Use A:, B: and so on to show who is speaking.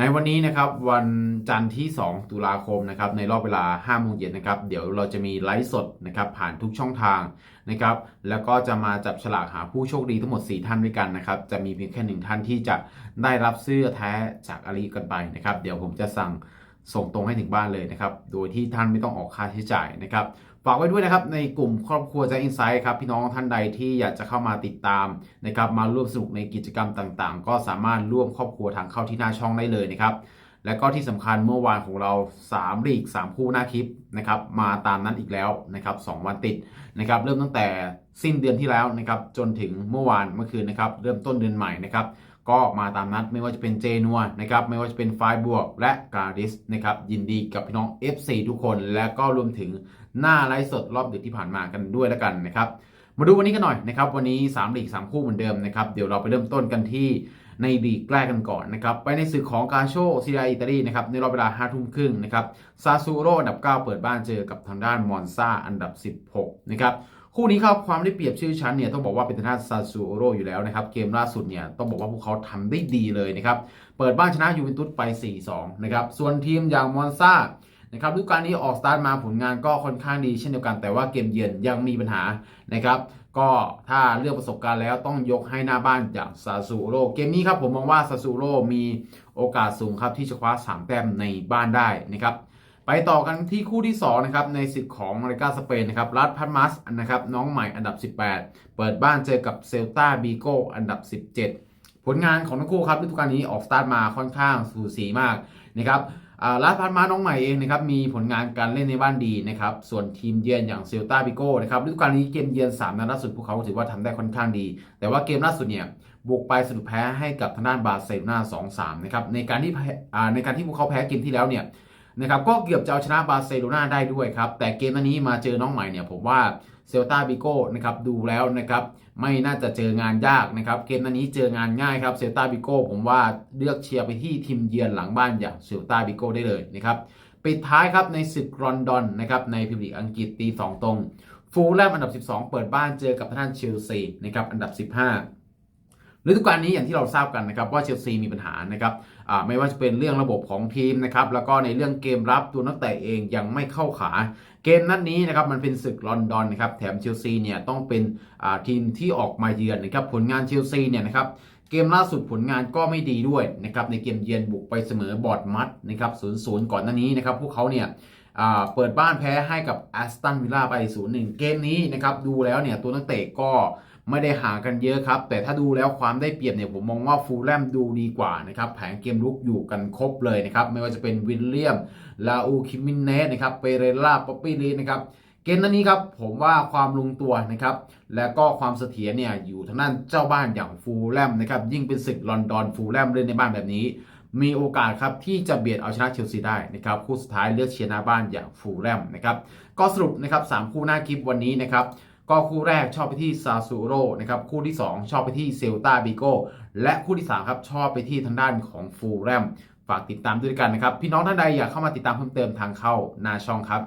A: ในวันนี้นะครับวันจันทร์ที่ 2 ตุลาคมนะครับในรอบเวลา5โมงเย็นนะครับเดี๋ยวเราจะมีไลฟ์สดนะครับผ่านทุกช่องทางนะครับแล้วก็จะมาจับฉลากหาผู้โชคดีทั้งหมด 4 ท่านด้วยกันนะครับจะมีเพียงแค่หนึ่งท่านที่จะได้รับเสื้อแท้จากอาลีกันไปนะครับเดี๋ยวผมจะสั่ง ส่งตรงให้ถึงบ้านเลยนะครับ โดยที่ท่านไม่ต้องออกค่าใช้จ่ายนะครับ ฝากไว้ด้วยนะครับในกลุ่มครอบครัวใจอินไซด์ครับพี่น้องท่านใดที่อยากจะเข้ามาติดตามนะครับมาร่วมสนุกในกิจกรรมต่างๆ ก็สามารถร่วมครอบครัวทางเข้าที่หน้าช่องได้เลยนะครับและก็ที่สำคัญเมื่อวานของเรา3ลีก 3 คู่หน้าคลิปนะครับมาตามนั้นอีกแล้วนะครับ2วันติดนะครับเริ่มตั้งแต่สิ้นเดือนที่แล้วนะครับจนถึงเมื่อวานเมื่อคืนนะครับเริ่มต้นเดือนใหม่นะครับ ก็มาตามนัดไม่ว่าจะเป็นเจนัวนะครับไม่ว่าจะเป็นไฟบวกและกาดิสนะครับยินดีกับพี่น้อง FC ทุกคน และก็รวมถึงหน้าไลฟ์สดรอบดึกที่ผ่านมากันด้วยแล้วกันนะครับมาดูวันนี้กันหน่อยนะครับวันนี้3ลีก3คู่เหมือนเดิมนะครับเดี๋ยวเราไปเริ่มต้นกันที่ในลีกแรกกันก่อนนะครับไปในศึกของกาโชซีเรียอิตาลีนะครับในรอบเวลา5ทุ่มครึ่งนะครับซาซูโรอันดับ 9 เปิดบ้านเจอกับทางด้านมอนซาอันดับ 16นะครับ คู่นี้ครับความได้เปรียบชื่อชั้นเนี่ยต้องบอกว่าเป็นทางด้านซาซูโรอยู่แล้วนะครับ เกมล่าสุดเนี่ยต้องบอกว่าพวกเขาทำได้ดีเลยนะครับเปิดบ้านชนะยูเวนตุสไป 4-2 นะครับส่วนทีมอย่างมอนซานะครับฤดูกาลนี้ออกสตาร์ทมาผลงานก็ค่อนข้างดีเช่นเดียวกันแต่ว่าเกมเยือนยังมีปัญหานะครับก็ถ้าเลือกประสบการณ์แล้วต้องยกให้หน้าบ้านอย่างซาซูโรเกมนี้ครับผมมองว่าซาซูโรมีโอกาสสูงครับที่จะคว้า 3 แต้มในบ้านได้นะครับ ไปต่อกันที่คู่ที่ 2 นะครับ ในศึกของมาริกาสเปนนะครับรัฐพัทมัสนะครับน้องใหม่อันดับ 18 เปิดบ้านเจอกับเซลตาบีโกอันดับ 17 ผลงานของทั้งคู่ครับฤดูกาลนี้ออกสตาร์ทมาค่อนข้างสูสีมากนะครับลาดพันมาน้องใหม่เองนะครับมีผลงานการเล่นในบ้านดีนะครับส่วนทีมเยือนอย่างเซลตาบิโก้นะครับฤดูกาลนี้เกมเยือน3นัดล่าสุดพวกเขาถือว่าทำได้ค่อนข้างดี แต่ว่าเกมล่าสุดเนี่ยบุกไปสรุปแพ้ให้กับทางด้านบาร์เซโลนา2-3นะครับในการที่ในการที่พวกเขาแพ้เกมที่แล้วเนี่ย นะครับก็เกือบจะเอาชนะบาร์เซโลนาได้ด้วยครับ แต่เกมนี้มาเจอน้องใหม่เนี่ยผมว่าเซลตาบิโก้นะครับดูแล้วนะครับไม่น่าจะเจองานยากนะครับเกมนี้เจองานง่ายครับเซลตาบิโก้ผมว่าเลือกเชียร์ไปที่ทีมเยือนหลังบ้านอย่างเซลตาบิโก้ได้เลยนะครับปิดท้ายครับในศึกลอนดอนนะครับในพรีเมียร์ลีกอังกฤษตี 2 ตรง ฟูลแลมอันดับ 12 เปิดบ้านเจอกับท่านเชลซีนะครับอันดับ 15 ฤดูกาลนี้อย่างที่เราทราบกันนะครับว่าเชลซีมีปัญหานะครับไม่ว่าจะเป็นเรื่องระบบของทีมนะครับแล้วก็ในเรื่องเกมรับตัวนักเตะเองยังไม่เข้าขา เกมนัดนนี้นะครับมันเป็นศึกลอนดอนนะครับแถมเชลซีเนี่ยต้องเป็นทีมที่ออกมาเยือนนะครับผลงานเชลซีเนี่ยนะครับเกมล่าสุดผลงานก็ไม่ดีด้วยนะครับในเกมเยือนบุกไปเสมอบอร์ดมัดนะครับศูนย์ศูนย์ก่อนหน้านี้นะครับพวกเขาเนี่ยเปิดบ้านแพ้ให้กับแอสตันวิลล่าไป0ูนย์เกมนี้นะครับดูแล้วเนี่ยตัวนักเตะก็ ไม่ได้ห่างกันเยอะครับ แต่ถ้าดูแล้วความได้เปรียบเนี่ยผมมองว่าฟูลแลมดูดีกว่านะครับ แผงเกมลุกอยู่กันครบเลยนะครับ ไม่ว่าจะเป็นวิลเลียม ลาอูคิมินเนสนะครับ เปเรล่า ป๊อปปี้ลีนะครับ เกมนั้นนี้ครับผมว่าความลงตัวนะครับ และก็ความเสถียรเนี่ยอยู่ทางด้านเจ้าบ้านอย่างฟูลแลมนะครับ ยิ่งเป็นศึกลอนดอนฟูลแลมเล่นในบ้านแบบนี้ มีโอกาสครับที่จะเบียดเอาชนะเชลซีได้นะครับคู่สุดท้ายเลือกเชียร์หน้าบ้านอย่างฟูลแลมนะครับ ก็สรุปนะครับสคู่หน้าคลิปวันนี้นะครับ ก็คู่แรกชอบไปที่ซาซูโร่นะครับคู่ที่ 2 ชอบไปที่เซลตาบิโกและคู่ที่ 3 ครับ ชอบไปที่ทางด้านของฟูแรมฝากติดตามด้วยกันนะครับ พี่น้องท่านใดอยากเข้ามาติดตามเพิ่มเติมทางเข้าหน้าช่องครับ